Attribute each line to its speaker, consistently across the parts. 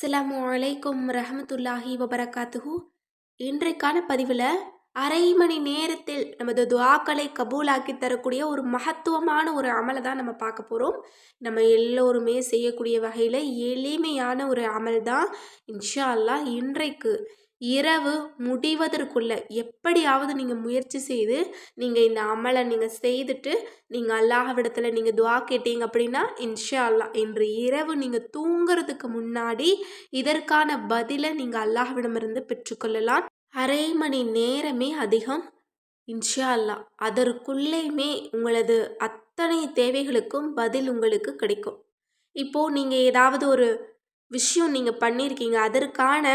Speaker 1: அஸ்லாம் அலைக்கும் ரஹமத்துல்லாஹி வபரகாத்துஹு. இன்றைக்கான பதிவில் அரை மணி நேரத்தில் நமது துவாக்களை கபூலாக்கி தரக்கூடிய ஒரு மகத்துவமான ஒரு அமலை தான் நம்ம பார்க்க போகிறோம் நம்ம எல்லோருமே செய்யக்கூடிய வகையில் எளிமையான ஒரு அமல் தான் இன்ஷா அல்லாஹ் இன்றைக்கு இரவு முடிவதற்குள்ள எப்படியாவது நீங்கள் முயற்சி செய்து நீங்கள் இந்த அமலை நீங்கள் செய்துட்டு நீங்கள் அல்லாஹ்விடத்தில் நீங்கள் துவா கேட்டீங்க அப்படின்னா இன்ஷா அல்லா இன்று இரவு நீங்கள் தூங்குறதுக்கு முன்னாடி இதற்கான பதிலை நீங்கள் அல்லாஹ்விடமிருந்து பெற்றுக்கொள்ளலாம். அரை மணி நேரமே அதிகம். இன்ஷா அல்லா அதற்குள்ளேயுமே உங்களது அத்தனை தேவைகளுக்கும் பதில் உங்களுக்கு கிடைக்கும். இப்போது நீங்கள் ஏதாவது ஒரு விஷயம் நீங்கள் பண்ணியிருக்கீங்க அதற்கான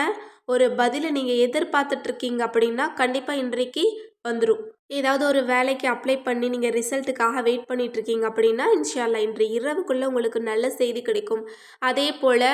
Speaker 1: ஒரு பதிலை நீங்கள் எதிர்பார்த்துட்ருக்கீங்க அப்படின்னா கண்டிப்பாக இன்றைக்கு வந்துடும் ஏதாவது ஒரு வேலைக்கு அப்ளை பண்ணி நீங்கள் ரிசல்ட்டுக்காக வெயிட் பண்ணிகிட்ருக்கீங்க அப்படின்னா இன்ஷால்லா இன்று இரவுக்குள்ளே உங்களுக்கு நல்ல செய்தி கிடைக்கும். அதே போல்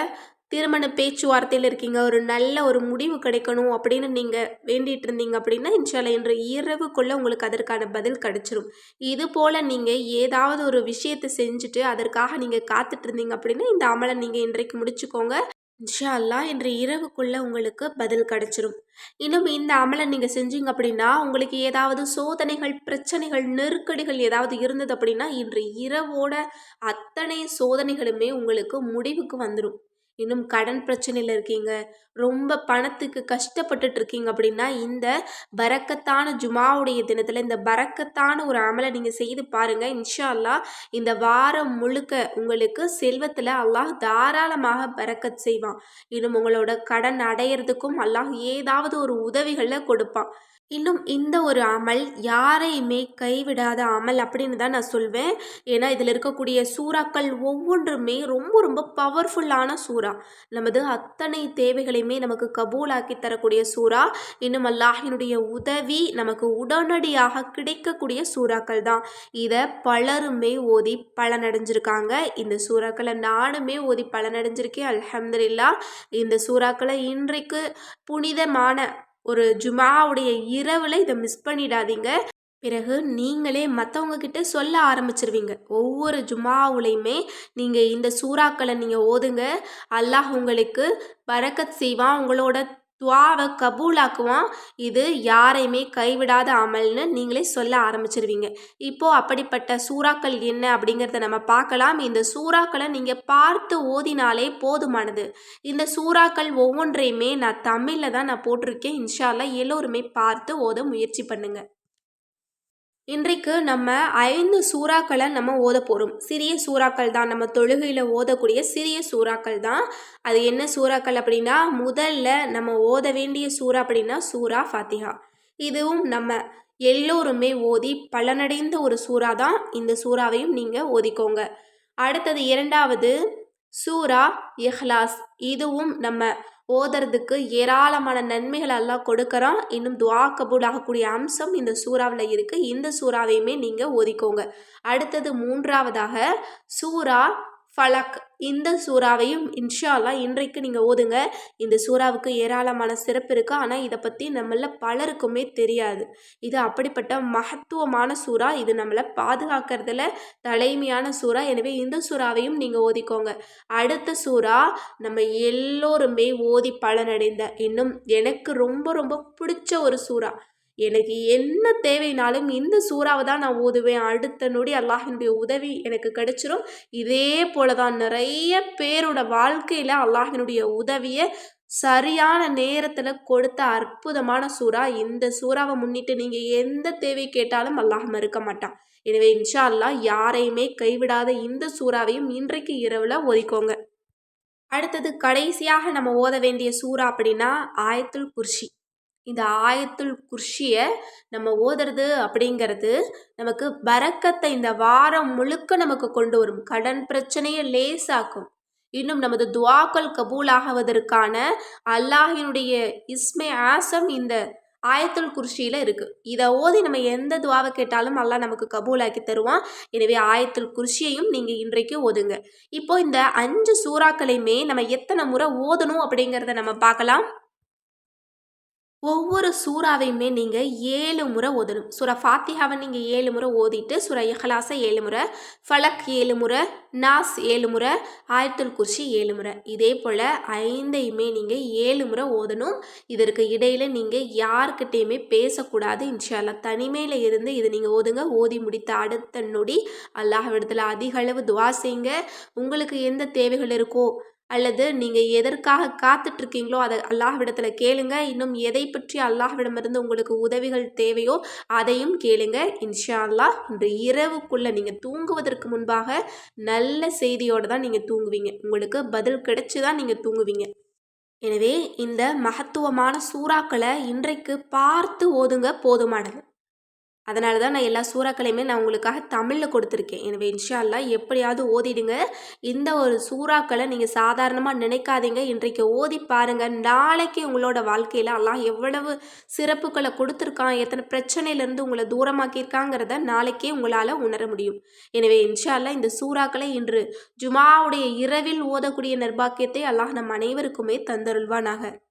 Speaker 1: திருமண பேச்சுவார்த்தையில் இருக்கீங்க ஒரு நல்ல ஒரு முடிவு கிடைக்கணும் அப்படின்னு நீங்கள் வேண்டிகிட்டு இருந்தீங்க அப்படின்னா இன்ஷால்லா இன்று இரவுக்குள்ளே உங்களுக்கு அதற்கான பதில் கிடச்சிரும். இது போல் நீங்கள் ஏதாவது ஒரு விஷயத்தை செஞ்சுட்டு அதற்காக நீங்கள் காத்துட்டு இருந்தீங்க அப்படின்னா இந்த அமலை நீங்கள் இன்றைக்கு முடிச்சுக்கோங்க. இன்ஷா அல்லா இன்று இரவுக்குள்ளே உங்களுக்கு பதில் கிடச்சிரும். இன்னும் இந்த அமலை நீங்கள் செஞ்சீங்க அப்படின்னா உங்களுக்கு ஏதாவது சோதனைகள் பிரச்சனைகள் நெருக்கடிகள் ஏதாவது இருந்தது அப்படின்னா இன்று இரவோட அத்தனை சோதனைகளுமே உங்களுக்கு முடிவுக்கு வந்துடும் இன்னும் கடன் பிரச்சனையில் இருக்கீங்க. ரொம்ப பணத்துக்கு கஷ்டப்பட்டுட்டு இருக்கீங்க அப்படின்னா இந்த பறக்கத்தான ஜுமாவுடைய தினத்தில் இந்த பறக்கத்தான ஒரு அமலை நீங்கள் செய்து பாருங்கள் இன்ஷா அல்லா இந்த வாரம் முழுக்க உங்களுக்கு செல்வத்தில் அல்லாஹ் தாராளமாக பறக்கத் செய்வான். இன்னும் உங்களோட கடன் அடையிறதுக்கும் அல்லாஹ் ஏதாவது ஒரு உதவிகளை கொடுப்பான். இன்னும் இந்த ஒரு அமல் யாரையுமே கைவிடாத அமல் அப்படின்னு தான் நான் சொல்வேன். ஏன்னா இதில் இருக்கக்கூடிய சூறாக்கள் ஒவ்வொன்றுமே ரொம்ப ரொம்ப பவர்ஃபுல்லான சூறா. நமது அத்தனை தேவைகளையுமே நமக்கு கபூலாக்கி தரக்கூடிய சூறா. இன்னும் அல்லாஹினுடைய உதவி நமக்கு உடனடியாக கிடைக்கக்கூடிய சூறாக்கள் தான். இதை பலருமே ஓதி பலனடைஞ்சிருக்காங்க. இந்த சூறாக்களை நானுமே ஓதி பலனடைஞ்சிருக்கேன். அலமதுல்லா இந்த சூறாக்களை இன்றைக்கு புனிதமான ஒரு ஜுமாவுடைய இரவில் இதை மிஸ் பண்ணிடாதீங்க. பிறகு நீங்களே மற்றவங்க கிட்ட சொல்ல ஆரம்பிச்சிருவீங்க. ஒவ்வொரு ஜுமாவுலையுமே நீங்கள் இந்த சூறாக்களை நீங்கள் ஓதுங்க. அல்லாஹ் உங்களுக்கு பறக்கத் செய்வான். உங்களோட துவாவை கபூலாக்குவான். இது யாரையுமே கைவிடாத அமல்னு நீங்களே சொல்ல ஆரம்பிச்சிருவீங்க. இப்போது அப்படிப்பட்ட சூறாக்கள் என்ன அப்படிங்கிறத நம்ம பார்க்கலாம். இந்த சூறாக்களை நீங்கள் பார்த்து ஓதினாலே போதுமானது. இந்த சூறாக்கள் ஒவ்வொன்றையுமே நான் தமிழில் தான் நான் போட்டிருக்கேன். இன்ஷால்லா எல்லோருமே பார்த்து ஓத முயற்சி பண்ணுங்கள் இன்றைக்கு நம்ம ஐந்து சூறாக்களை நம்ம ஓத போகிறோம் சிறிய சூறாக்கள் தான். நம்ம தொழுகையில் ஓதக்கூடிய சிறிய சூறாக்கள் தான். அது என்ன சூறாக்கள் அப்படின்னா முதல்ல நம்ம ஓத வேண்டிய சூறா அப்படின்னா சூறா ஃபாத்திஹா. இதுவும் நம்ம எல்லோருமே ஓதி பலனடைந்த ஒரு சூறா தான். இந்த சூறாவையும் நீங்கள் ஓதிக்கோங்க. அடுத்தது இரண்டாவது சூரா இஹ்லாஸ். இதுவும் நம்ம ஓதுறதுக்கு ஏராளமான நன்மைகள் எல்லாம் கொடுக்குறோம் இன்னும் துவா கபூல் ஆகக்கூடிய அம்சம் இந்த சூறாவில் இருக்குது இந்த சூறாவையுமே நீங்கள் ஒதுக்கோங்க அடுத்தது மூன்றாவதாக சூறா ஃபலக். இந்த சூறாவையும் இன்ஷால்லா இன்றைக்கு நீங்கள் ஓதுங்க. இந்த சூறாவுக்கு ஏராளமான சிறப்பு இருக்குது ஆனால் இதை பற்றி நம்மள பலருக்குமே தெரியாது. இது அப்படிப்பட்ட மகத்துவமான சூறா. இது நம்மளை பாதுகாக்கிறதுல தலைமையான சூறா. எனவே இந்த சூறாவையும் நீங்கள் ஓதிக்கோங்க. அடுத்த சூறா நம்ம எல்லோருமே ஓதி பலனடைந்த இன்னும் எனக்கு ரொம்ப ரொம்ப பிடிச்ச ஒரு சூறா. எனக்கு என்ன தேவைனாலும் இந்த சூறாவை தான் நான் ஓதுவேன் அடுத்த நொடி அல்லாஹினுடைய உதவி எனக்கு கிடைச்சிரும். இதே போல தான் நிறைய பேரோட வாழ்க்கையில் அல்லாஹினுடைய உதவியை சரியான நேரத்தில் கொடுத்த அற்புதமான சூறா. இந்த சூறாவை முன்னிட்டு நீங்கள் எந்த தேவை கேட்டாலும் அல்லாஹ் மறுக்க மாட்டான். எனவே இன்ஷா அல்லா யாரையுமே கைவிடாத இந்த சூறாவையும் இன்றைக்கு இரவில் ஒதுக்கோங்க அடுத்தது கடைசியாக நம்ம ஓத வேண்டிய சூறா அப்படின்னா ஆயத்துல் குர்ஷி. இந்த ஆயத்துல் குர்ஷியை நம்ம ஓதுறது அப்படிங்கிறது நமக்கு பரக்கத்தை இந்த வாரம் முழுக்க நமக்கு கொண்டு வரும். கடன் பிரச்சனையை லேசாக்கும். இன்னும் நமது துவாக்கள் கபூலாகுவதற்கான அல்லாஹினுடைய இஸ்மே ஆசம் இந்த ஆயத்துல் குர்ஷியில் இருக்குது இதை ஓதி நம்ம எந்த துவாவை கேட்டாலும் அல்லாஹ் நமக்கு கபூலாக்கி தருவான். எனவே ஆயத்துல் குர்ஷியையும் நீங்கள் இன்றைக்கு ஓதுங்க. இப்போ இந்த அஞ்சு சூறாக்களையுமே நம்ம எத்தனை முறை ஓதணும் அப்படிங்கிறத நம்ம பார்க்கலாம். ஒவ்வொரு சூறாவையுமே நீங்கள் ஏழு முறை ஓதணும். சுரா ஃபாத்தியாவை நீங்கள் ஏழு முறை ஓதிட்டு சுரா இஹலாசை ஏழு முறை ஃபலக் ஏழு முறை நாஸ் ஏழு முறை ஆயத்துல் குர்ஷி ஏழு முறை. இதே போல் ஐந்தையுமே நீங்கள் ஏழு முறை ஓதணும். இதற்கு இடையில் நீங்கள் யாருக்கிட்டேயுமே பேசக்கூடாது. இன்ஷால்லா தனிமையில் இருந்து இது நீங்கள் ஓதுங்க. ஓதி முடித்த அடுத்த நொடி அல்லாஹ்விடத்தில் அதிக அளவு துவா செய்யுங்க. உங்களுக்கு எந்த தேவைகள் இருக்கோ அல்லது நீங்கள் எதற்காக காத்துட்ருக்கீங்களோ அதை அல்லாஹ்விடத்தில் கேளுங்க. இன்னும் எதை பற்றி அல்லாஹ்விடமிருந்து உங்களுக்கு உதவிகள் தேவையோ அதையும் கேளுங்க. இன்ஷா அல்லாஹ் இன்று இரவுக்குள்ளே நீங்கள் தூங்குவதற்கு முன்பாக நல்ல செய்தியோடு தான் நீங்கள் தூங்குவீங்க. உங்களுக்கு பதில் கிடைச்சி தான் நீங்கள் தூங்குவீங்க. எனவே இந்த மகத்துவமான சூறாக்களை இன்றைக்கு பார்த்து ஓதுங்க போதுமானது. அதனால தான் நான் எல்லா சூறாக்களையுமே நான் உங்களுக்காக தமிழில் கொடுத்துருக்கேன். எனவே இன்ஷா எப்படியாவது ஓதிடுங்க. இந்த ஒரு சூறாக்களை நீங்கள் சாதாரணமாக நினைக்காதீங்க. இன்றைக்கு ஓதி பாருங்கள் நாளைக்கு உங்களோட வாழ்க்கையில் அல்லாஹ் எவ்வளவு சிறப்புகளை கொடுத்துருக்கான். எத்தனை பிரச்சனையிலேருந்து உங்களை தூரமாக்கியிருக்காங்கிறத நாளைக்கே உங்களால் உணர முடியும். எனவே இன்ஷா இந்த சூறாக்களை இன்று ஜுமாவுடைய இரவில் ஓதக்கூடிய நிர்பாக்கியத்தை அல்லாஹ் நம் அனைவருக்குமே தந்தருள்வானாக.